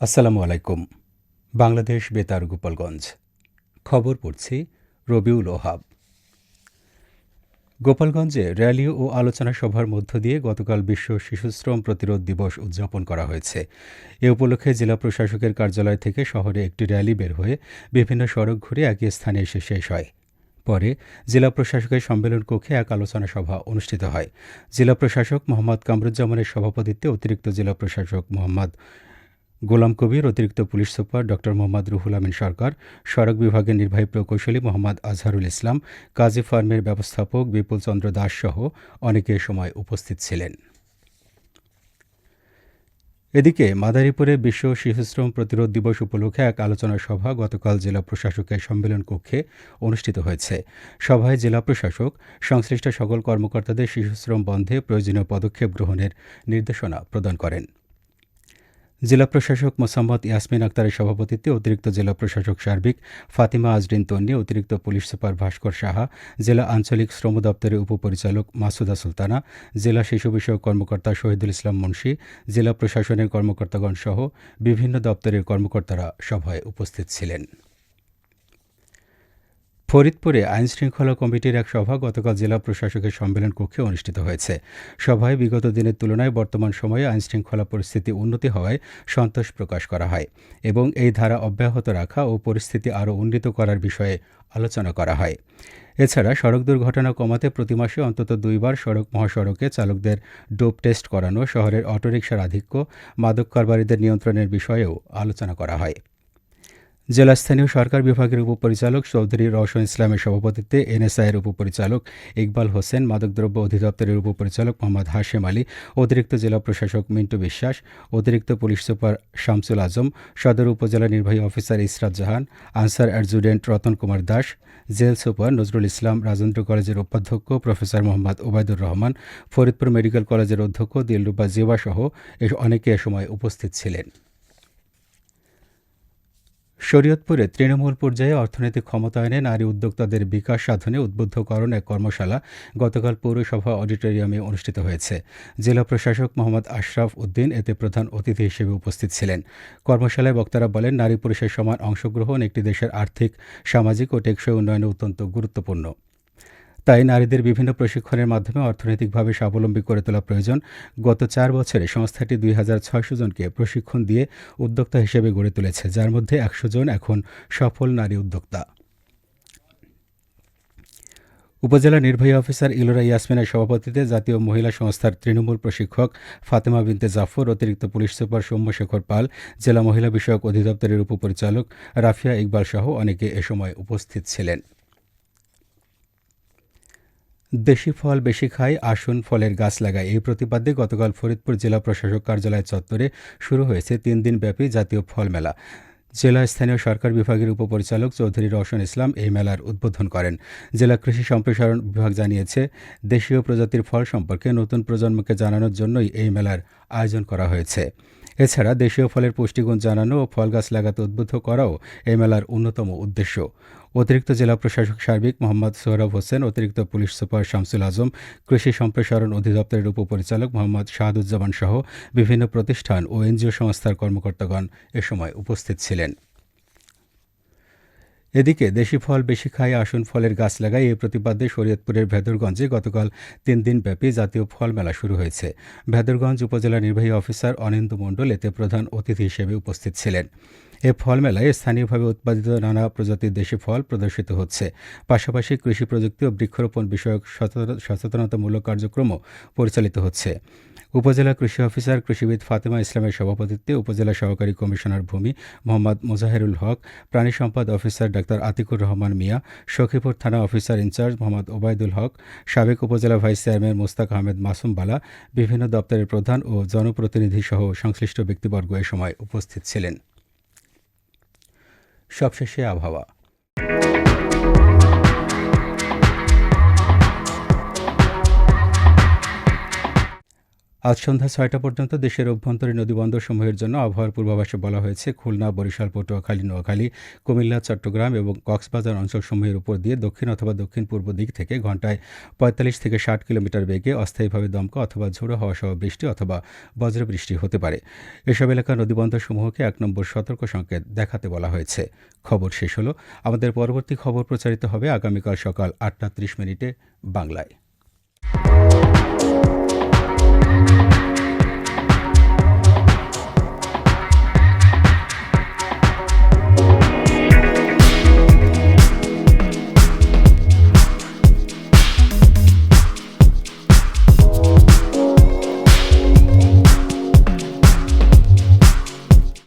আসসালামু আলাইকুম। বাংলাদেশ বেতার গোপালগঞ্জ। খবর পড়ছি রবিউল ওহাব। গোপালগঞ্জে র্যালি ও আলোচনা সভার মধ্য দিয়ে গতকাল বিশ্ব শিশুশ্রম প্রতিরোধ দিবস উদযাপন করা হয়েছে। এ উপলক্ষে জেলা প্রশাসকের কার্যালয় থেকে শহরে একটি র্যালি বের হয়ে বিভিন্ন সড়ক ঘুরে একই স্থানে এসে শেষ হয়। পরে জেলা প্রশাসকের সম্মেলন কক্ষে এক আলোচনা সভা অনুষ্ঠিত হয়। জেলা প্রশাসক মোহাম্মদ কামরুজ্জামানের সভাপতিত্বে অতিরিক্ত জেলা প্রশাসক মোহাম্মদ গোলাম কবির, অতিরিক্ত পুলিশ সুপার ড মোহাম্মদ রুহুল আমিন সরকার, সড়ক বিভাগের নির্বাহী প্রকৌশলী মোহাম্মদ আজহারুল ইসলাম, কাজী ফার্মের ব্যবস্থাপক বিপুল চন্দ্র দাস সহ অনেকে সময় উপস্থিত ছিলেন। এদিকে মাদারীপুরে বিশ্ব শিশুশ্রম প্রতিরোধ দিবস উপলক্ষে এক আলোচনা সভা গতকাল জেলা প্রশাসকের সম্মেলন কক্ষে অনুষ্ঠিত হয়েছে। সভায় জেলা প্রশাসক, সংশ্লিষ্ট সকল কর্মকর্তাদের শিশুশ্রম বন্ধে প্রয়োজনীয় পদক্ষেপ গ্রহণের নির্দেশনা প্রদান করেন। জেলা প্রশাসক মোসাম্মদ ইয়াসমিন আক্তারের সভাপতিত্বে অতিরিক্ত জেলা প্রশাসক সার্বিক ফাতিমা আজরিন তন্নি, অতিরিক্ত পুলিশ সুপার ভাস্কর সাহা, জেলা আঞ্চলিক শ্রম দপ্তরের উপপরিচালক মাসুদা সুলতানা, জেলা শিশু বিষয়ক কর্মকর্তা শহীদুল ইসলাম মুন্সী, জেলা প্রশাসনের কর্মকর্তাগণ সহ বিভিন্ন দপ্তরের কর্মকর্তারা সভায় উপস্থিত ছিলেন। ফরিদপুরে আইন শৃঙ্খলা কমিটির এক সভা গতকাল জেলা প্রশাসকের সম্মেলন কক্ষে অনুষ্ঠিত হয়েছে। সভায় বিগত দিনের তুলনায় বর্তমান সময়ে আইন শৃঙ্খলা পরিস্থিতি উন্নতি হওয়ায় সন্তোষ প্রকাশ করা হয় এবং এই ধারা অব্যাহত রাখা ও পরিস্থিতি আরও উন্নীত করার বিষয়ে আলোচনা করা হয়। এছাড়া সড়ক দুর্ঘটনা কমাতে প্রতি মাসে অন্তত দুইবার সড়ক মহাসড়কে চালকদের ডোপ টেস্ট করানো, শহরের অটোরিকশার আধিক্য, মাদক কারবারিদের নিয়ন্ত্রণের বিষয়েও আলোচনা করা হয়। জেলা স্থানীয় সরকার বিভাগের উপপরিচালক চৌধুরী রওশন ইসলামের সভাপতিত্বে এনএসআইয়ের উপপরিচালক ইকবাল হোসেন, মাদকদ্রব্য অধিদপ্তরের উপপরিচালক মোহাম্মদ হাশেম আলী, অতিরিক্ত জেলা প্রশাসক মিন্টু বিশ্বাস, অতিরিক্ত পুলিশ সুপার শামসুল আজম, সদর উপজেলা নির্বাহী officer Israt Jahan, Ansar adjutant Ratan Kumar Das, jail super Nazrul Islam, Rajendra কলেজের উপাধ্যক্ষ প্রফেসর মোহাম্মদ ওবায়দুর রহমান, ফরিদপুর মেডিকেল কলেজের অধ্যক্ষ দিলরুবা জিবা সহ অনেকে এ সময় উপস্থিত ছিলেন। শরীয়তপুরে তৃণমূল পর্যায়ে অর্থনৈতিক ক্ষমতায়নে নারী উদ্যোক্তাদের বিকাশ সাধনে উদ্বুদ্ধকরণ কর্মশালা গতকাল পৌরসভা অডিটোরিয়ামে অনুষ্ঠিত হয়েছে। জেলা প্রশাসক মোহাম্মদ আশরাফ উদ্দিন এতে প্রধান অতিথি হিসেবে উপস্থিত ছিলেন। কর্মশালায় বক্তারা বলেন, নারী পুরুষের সমান অংশগ্রহণ একটি দেশের আর্থিক, সামাজিক ও টেকসই উন্নয়নে অত্যন্ত গুরুত্বপূর্ণ। তাই নারীদের বিভিন্ন প্রশিক্ষণের মাধ্যমে অর্থনৈতিকভাবে স্বাবলম্বী করে তোলা প্রয়োজন। গত চার বছরে সংস্থাটি দুই হাজার ছয়শো জনকে প্রশিক্ষণ দিয়ে উদ্যোক্তা হিসেবে গড়ে তুলেছে, যার মধ্যে একশো জন এখন সফল নারী উদ্যোক্তা। উপজেলা নির্বাহী অফিসার ইলোরা ইয়াসমিনের সভাপতিতে জাতীয় মহিলা সংস্থার তৃণমূল প্রশিক্ষক ফাতেমা বিনতে জাফর, অতিরিক্ত পুলিশ সুপার সৌম্যশেখর পাল, জেলা মহিলা বিষয়ক অধিদপ্তরের উপপরিচালক রাফিয়া ইকবাল সহ অনেকে এ সময় উপস্থিত ছিলেন। দেশি ফল বেশি খায়, আসুন ফলের গাছ লাগায় এই প্রতিপাদ্যে গতকাল ফরিদপুর জেলা প্রশাসক কার্যালয় চত্বরে শুরু হয়েছে তিন দিনব্যাপী জাতীয় ফল মেলা। জেলা স্থানীয় সরকার বিভাগের উপপরিচালক চৌধুরী রওশন ইসলাম এই মেলার উদ্বোধন করেন। জেলা কৃষি সম্প্রসারণ বিভাগ জানিয়েছে, দেশীয় প্রজাতির ফল সম্পর্কে নতুন প্রজন্মকে জানানোর জন্যই এই মেলার আয়োজন করা হয়েছে। এছাড়া দেশীয় ফলের পুষ্টিগুণ জানানো ও ফল গাছ লাগাতে উদ্বুদ্ধ করাও এই মেলার অন্যতম উদ্দেশ্য। অতিরিক্ত জেলা প্রশাসক সার্বিক মোহাম্মদ সোহরাব হোসেন, অতিরিক্ত পুলিশ সুপার শামসুল আজম, কৃষি সম্প্রসারণ অধিদপ্তরের উপপরিচালক মোহাম্মদ শাহাদুজ্জামান সহ বিভিন্ন প্রতিষ্ঠান ও এনজিও সংস্থার কর্মকর্তাগণ এ সময় উপস্থিত ছিলেন। এদিকে দেশি ফল বেশি খায়, আসন ফলের গাছ লাগায়। এই প্রতিবাদে শরীয়তপুরের ভেদরগঞ্জে গতকাল তিন দিন ব্যাপী জাতীয় ফল মেলা শুরু হয়েছে। ভেদরগঞ্জ উপজেলা নির্বাহী অফিসার অনিন্দ মণ্ডল এতে প্রধান অতিথি হিসেবে উপস্থিত ছিলেন। এ ফল মেলায় স্থানীয়ভাবে উৎপাদিত নানা প্রজাতির দেশি ফল প্রদর্শিত হচ্ছে। পাশাপাশি কৃষি প্রযুক্তি ও বৃক্ষরোপণ বিষয়ক সচেতনতামূলক কার্যক্রমও পরিচালিত হচ্ছে। উপজেলা কৃষি অফিসার কৃষিবিদ ফাতেমা ইসলামের সভাপতিত্বে উপজেলা সহকারী কমিশনার ভূমি মোহাম্মদ মোজাহেরুল হক, প্রাণী সম্পদ অফিসার ডাক্তার আতিকুর রহমান মিয়া, সখীপুর থানা officer in charge Mohammad Obaidul Haque, সাবেক উপজেলা ভাইস চেয়ারম্যান মোস্তাক আহমেদ মাসুম বালা, বিভিন্ন দপ্তরের প্রধান ও জনপ্রতিনিধি সহ সংশ্লিষ্ট ব্যক্তিবর্গ এ সময় উপস্থিত ছিলেন। সবশেষে আবহাওয়া। আজ সন্ধ্যা ছয়টা পর্যন্ত দেশের অভ্যন্তরীণ নদীবন্দর সমূহের জন্য আবহাওয়ার পূর্বাভাসে বলা হয়েছে, খুলনা, বরিশাল, পটুয়াখালী, নোয়াখালী, কুমিল্লা, চট্টগ্রাম এবং কক্সবাজার অঞ্চলসমূহের উপর দিয়ে দক্ষিণ অথবা দক্ষিণ পূর্ব দিক থেকে ঘন্টায় পঁয়তাল্লিশ থেকে ষাট কিলোমিটার বেগে অস্থায়ীভাবে দমকা অথবা ঝোড়ো হওয়া সহ বৃষ্টি অথবা বজ্রবৃষ্টি হতে পারে। এসব এলাকার নদীবন্দরসমূহকে এক নম্বর সতর্ক সংকেত দেখাতে বলা হয়েছে। খবর শেষ হলো। আমাদের পরবর্তী খবর প্রচারিত হবে আগামীকাল সকাল আটটা ত্রিশ মিনিটে বাংলায়।